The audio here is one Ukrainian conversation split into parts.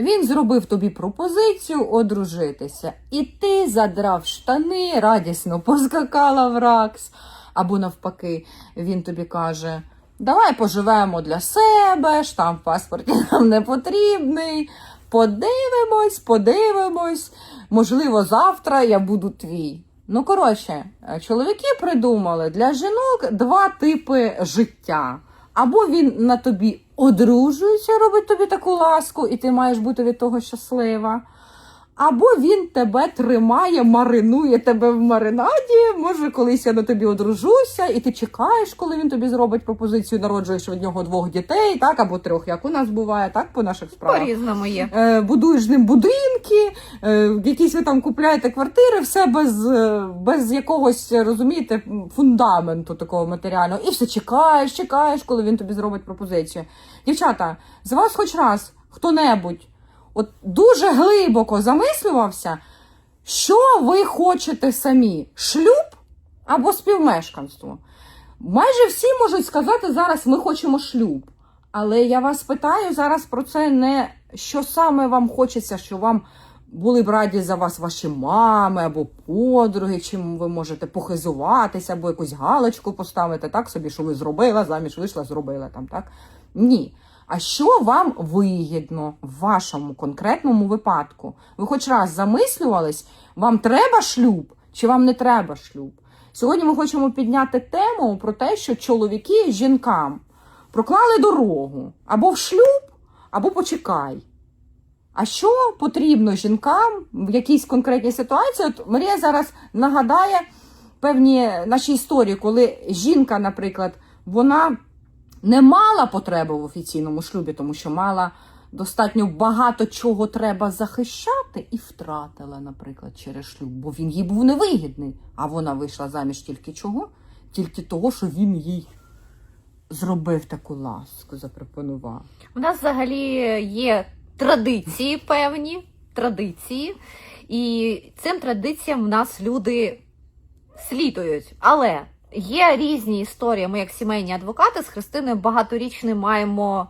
Він зробив тобі пропозицію одружитися, і ти задрав штани, радісно поскакала в ракс. Або навпаки, він тобі каже: Давай поживемо для себе, штамп в паспорті нам не потрібний. Подивимось, подивимось. Можливо, завтра я буду твій. Ну, коротше, чоловіки придумали для жінок два типи життя. Або він на тобі одружується, робить тобі таку ласку, і ти маєш бути від того щаслива. Або він тебе тримає, маринує тебе в маринаді. Може, колись я на тобі одружуся, і ти чекаєш, коли він тобі зробить пропозицію, народжуєш від нього двох дітей, так або трьох, як у нас буває, так по наших справах. По-різному є. Е, будуєш з ним будинки, е, якісь ви там купляєте квартири, все без, е, без якогось, розумієте, фундаменту такого матеріального. І все чекаєш, чекаєш, коли він тобі зробить пропозицію. Дівчата, з вас хоч раз хто-небудь от дуже глибоко замислювався, що ви хочете самі: шлюб або співмешканство. Майже всі можуть сказати зараз, ми хочемо шлюб. Але я вас питаю зараз про це не що саме вам хочеться, що вам були б раді за вас ваші мами або подруги, чим ви можете похизуватися, або якусь галочку поставити, так собі, що ви зробила, заміж вийшла, зробила там, так? Ні. А що вам вигідно в вашому конкретному випадку? Ви хоч раз замислювались, вам треба шлюб чи вам не треба шлюб? Сьогодні ми хочемо підняти тему про те, що чоловіки жінкам проклали дорогу або в шлюб, або почекай. А що потрібно жінкам в якійсь конкретній ситуації? От Марія зараз нагадає певні наші історії, коли жінка, наприклад, вона не мала потреби в офіційному шлюбі, тому що мала достатньо багато чого треба захищати і втратила, наприклад, через шлюб, бо він їй був невигідний. А вона вийшла заміж тільки чого? Тільки того, що він їй зробив таку ласку, запропонував. У нас взагалі є традиції певні традиції, і цим традиціям в нас люди слідують. Але є різні історії. Ми, як сімейні адвокати, з Христиною багаторічним маємо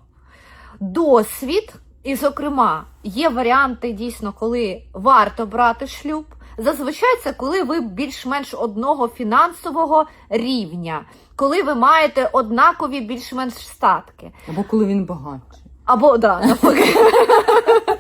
досвід. І, зокрема, є варіанти дійсно, коли варто брати шлюб. Зазвичай це коли ви більш-менш одного фінансового рівня, коли ви маєте однакові більш-менш статки. Або коли він багатший. Або да, навпаки.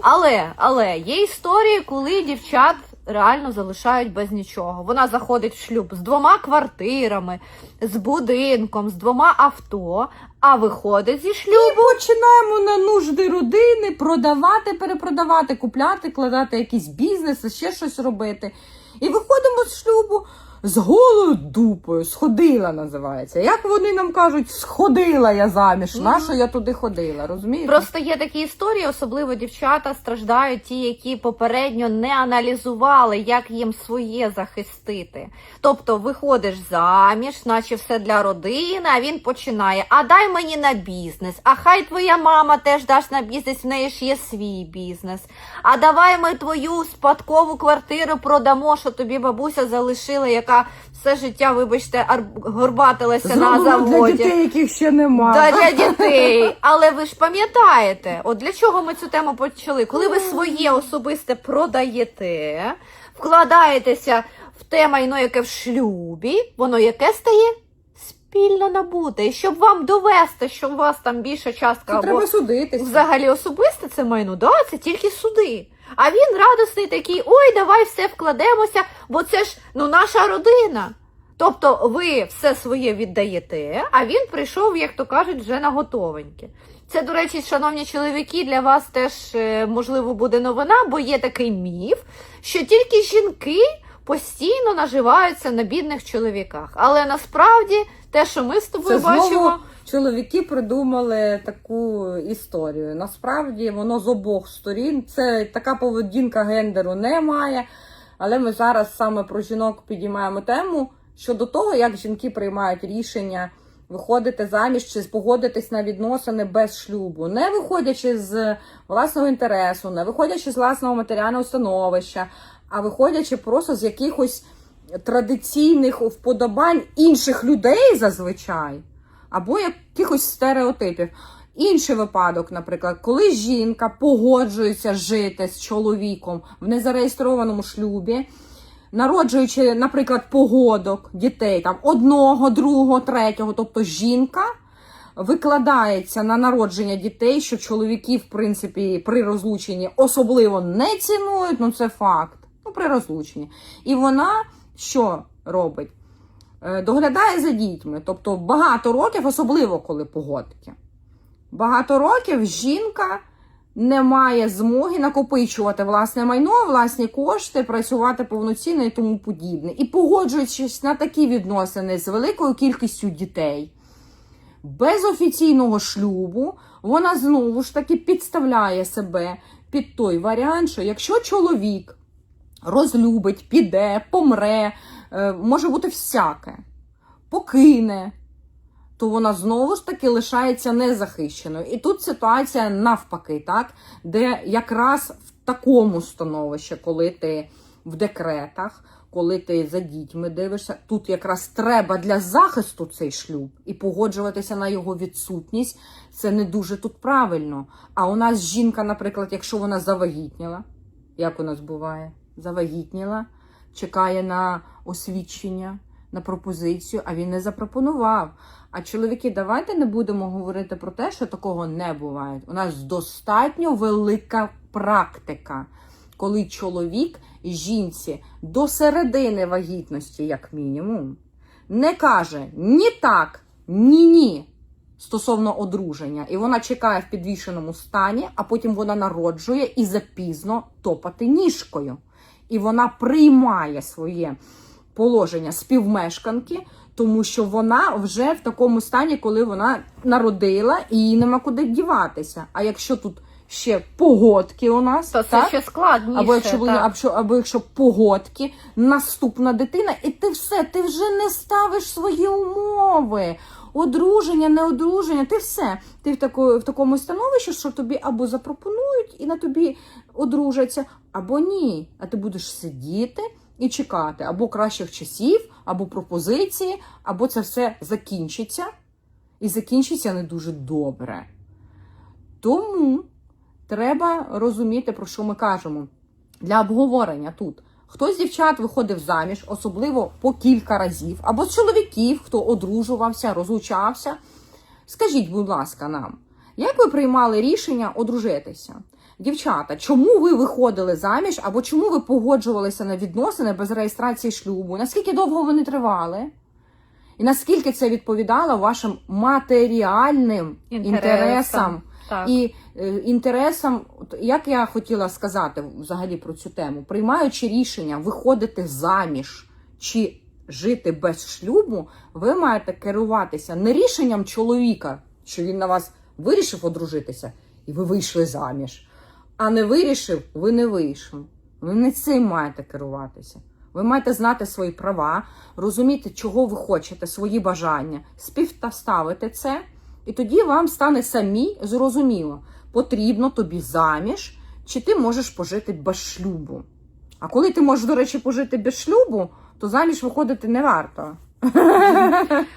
Але, але є історії, коли дівчат реально залишають без нічого. Вона заходить в шлюб з двома квартирами, з будинком, з двома авто, а виходить зі шлюбу. І починаємо на нужди родини продавати, перепродавати, купляти, кладати якийсь бізнес, ще щось робити. І виходимо з шлюбу з голою дупою, сходила називається. Як вони нам кажуть, сходила я заміж, Мгм. нащо я туди ходила, розумієте? Просто є такі історії, особливо дівчата страждають ті, які попередньо не аналізували, як їм своє захистити. Тобто виходиш заміж, наче все для родини, а він починає: а дай мені на бізнес, а хай твоя мама теж дасть на бізнес, в неї ж є свій бізнес. А давай ми твою спадкову квартиру продамо, що тобі бабуся залишила, яка все життя, вибачте, горбатилася на заводі. для дітей, яких ще немає. Да, для дітей. Але ви ж пам'ятаєте, от для чого ми цю тему почали? Коли ви своє особисте продаєте, вкладаєтеся в те майно, яке в шлюбі, воно яке стає? Спільно набуте. І щоб вам довести, що у вас там більша частка Це або треба судитися. взагалі особисте це майно, да, це тільки суди. А він радісний такий: ой, давай все вкладемося, бо це ж ну наша родина. Тобто ви все своє віддаєте, а він прийшов, як то кажуть, вже на готовеньке. Це, до речі, шановні чоловіки, для вас теж е, можливо буде новина, бо є такий міф, що тільки жінки постійно наживаються на бідних чоловіках. Але насправді те, що ми з тобою Це знову бачимо. чоловіки придумали таку історію. Насправді воно з обох сторін. Це така поведінка гендеру немає. Але ми зараз саме про жінок підіймаємо тему щодо того, як жінки приймають рішення виходити заміж чи погодитись на відносини без шлюбу, не виходячи з власного інтересу, не виходячи з власного матеріального становища, а виходячи просто з якихось традиційних вподобань інших людей зазвичай або якихось стереотипів. Інший випадок, наприклад, коли жінка погоджується жити з чоловіком в незареєстрованому шлюбі, народжуючи, наприклад, погодок дітей там одного, другого, третього, тобто жінка викладається на народження дітей, що чоловіки, в принципі, при розлученні особливо не цінують, ну це факт. Ну, при розлученні. І вона що робить? Е, Доглядає за дітьми. Тобто багато років, особливо коли погодки. Багато років жінка не має змоги накопичувати власне майно, власні кошти, працювати повноцінно і тому подібне. І погоджуючись на такі відносини з великою кількістю дітей, без офіційного шлюбу, вона знову ж таки підставляє себе під той варіант, що якщо чоловік розлюбить, піде, помре, е, може бути всяке, покине, то вона знову ж таки лишається незахищеною. І тут ситуація навпаки, так? де якраз в такому становищі, коли ти в декретах, коли ти за дітьми дивишся, тут якраз треба для захисту цей шлюб і погоджуватися на його відсутність. Це не дуже тут правильно. А у нас жінка, наприклад, якщо вона завагітніла, як у нас буває, завагітніла, чекає на освідчення, на пропозицію, а він не запропонував. А чоловіки, давайте не будемо говорити про те, що такого не буває. У нас достатньо велика практика, коли чоловік жінці до середини вагітності, як мінімум, не каже ні так, ні ні стосовно одруження. І вона чекає в підвішеному стані, а потім вона народжує і запізно топати ніжкою. І вона приймає своє положення співмешканки, тому що вона вже в такому стані, коли вона народила і їй нема куди діватися. А якщо тут ще погодки у нас, То це ще складніше. Або якщо, так. або, або якщо погодки, наступна дитина, і ти все, ти вже не ставиш свої умови. Одруження, не одруження, ти все. Ти в, тако, в такому становищі, що тобі або запропонують і на тобі одружаться, або ні. А ти будеш сидіти і чекати або кращих часів, або пропозиції, або це все закінчиться. І закінчиться не дуже добре. Тому треба розуміти, про що ми кажемо. Для обговорення тут. Хтось з дівчат виходив заміж, особливо по кілька разів, або з чоловіків, хто одружувався, розлучався. Скажіть, будь ласка, нам, як ви приймали рішення одружитися? Дівчата, чому ви виходили заміж, або чому ви погоджувалися на відносини без реєстрації шлюбу? Наскільки довго вони тривали? І наскільки це відповідало вашим матеріальним Інтересам. інтересам Так. і інтересам, як я хотіла сказати взагалі про цю тему, приймаючи рішення виходити заміж чи жити без шлюбу, ви маєте керуватися не рішенням чоловіка, що він на вас вирішив одружитися, і ви вийшли заміж. А не вирішив, ви не вийшли. Ви не цим маєте керуватися. Ви маєте знати свої права, розуміти, чого ви хочете, свої бажання, співставити це, і тоді вам стане самі зрозуміло, потрібно тобі заміж, чи ти можеш пожити без шлюбу. А коли ти можеш, до речі, пожити без шлюбу, то заміж виходити не варто.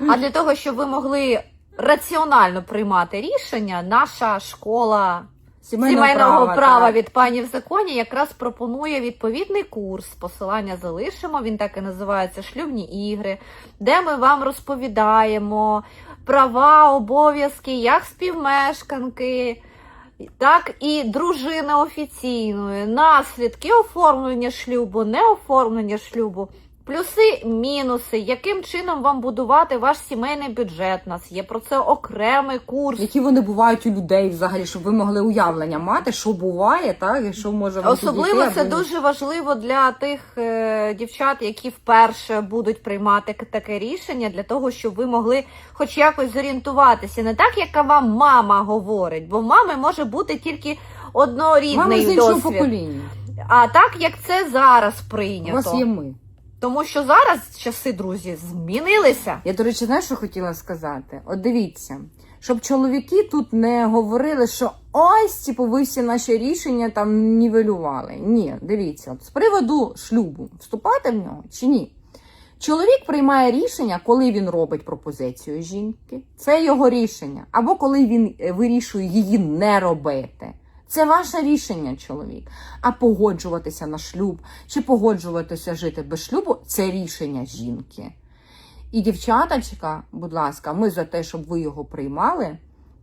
А для того, щоб ви могли раціонально приймати рішення, наша школа сімейного права, так. від пані в законі якраз пропонує відповідний курс. Посилання залишимо. Він так і називається Шлюбні ігри, де ми вам розповідаємо права, обов'язки як співмешканки. Так і дружина офіційної, наслідки оформлення шлюбу, не оформлення шлюбу, плюси, мінуси, яким чином вам будувати ваш сімейний бюджет. У нас є про це окремий курс. Які вони бувають у людей взагалі, щоб ви могли уявлення мати, що буває, так, і що може вам Особливо це або дуже важливо для тих е, дівчат, які вперше будуть приймати таке рішення, для того, щоб ви могли хоч якось зорієнтуватися. Не так, як вам мама говорить, бо мами може бути тільки однорідний з іншого досвід. покоління. А так як це зараз У прийнято. вас є ми. Тому що зараз часи, друзі, змінилися. Я, до речі, знаєш, що хотіла сказати? От дивіться, щоб чоловіки тут не говорили, що ось, типу, ви всі наші рішення там нівелювали. Ні, дивіться, от з приводу шлюбу, вступати в нього чи ні? Чоловік приймає рішення, коли він робить пропозицію жінки. Це його рішення. Або коли він е, вирішує її не робити. Це ваше рішення, чоловік. А погоджуватися на шлюб чи погоджуватися жити без шлюбу це рішення жінки. І дівчаточка, будь ласка, ми за те, щоб ви його приймали,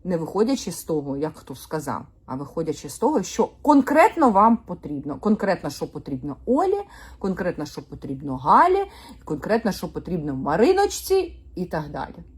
не виходячи з того, як хто сказав, а виходячи з того, що конкретно вам потрібно. Конкретно, що потрібно Олі, конкретно, що потрібно Галі, конкретно, що потрібно Мариночці і так далі.